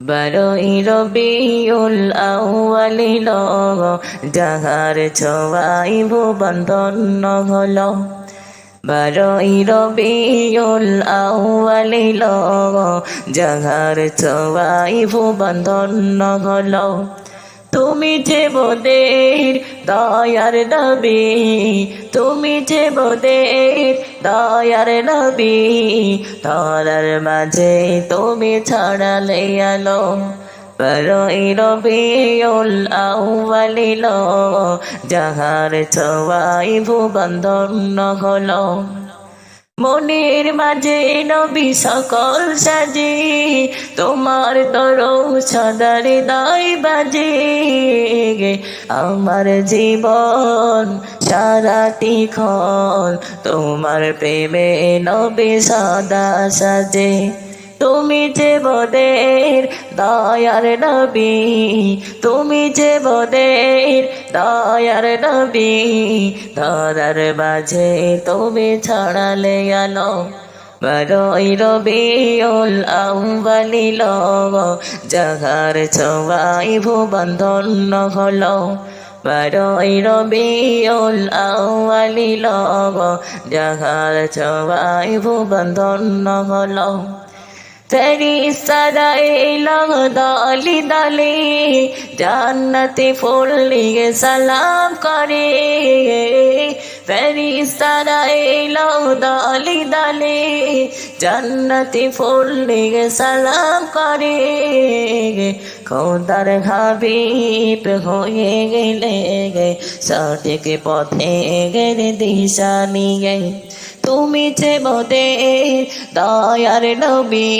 বারোই রবিউল আউয়ালিল, যাহার ছোয়াই ভুবন ধন্য হল। বারোই রবিউল আউয়ালিল, যাহার ছোয়াই ভুবন ধন্য হল। তুমি যে বোদের দয়ার নবী, তুমি যে বোদের দয়ার নবী ধরার মাঝে তুমি ছড়ালে আলো, পরই রবিউল আউয়ালিল, যাহার ছোয়াই ভুবন ধন্য হলো। মনের মাঝে নবী সকল সাজে, তোমার তরু সদার দায় বাজে আমার জীবন সারাটি ক্ষণ তোমার প্রেমে নবী সদা সাজে। তুমি যে বদের দয়ার নবী, তুমি যে বদের দয়ার নবী ধরার মাঝে তুমি ছড়ালে আলো। বারোই রবিউল আউয়ালিল জাগার ছোয়াই ভুবন ধন্য হলো। বারোই রবিউল আউয়ালিল জাগার ছোয়াই ভুবন ধন্য হলো ফেরিস্তারা এলো দলি দলে জান্নাতে ফুল নিয়ে সালাম করে ফেরিস্তারা এলো দলি দলে জান্নাতে ফুল নিয়ে সালাম করে খোদার হাবিব হয়ে গেলে সঠিক পথে গেলে দিশা নিয়ে তুমি যে মোদের দয়ার নবী,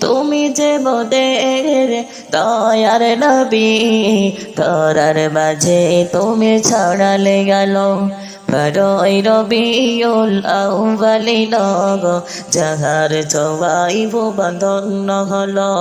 তুমি যে মোদের দয়ার নবী ধরার মাঝে তুমি ছড়ালে গেল বড়ই রবিউল আউয়ালিল যাহার জবাই ভুবন হলো।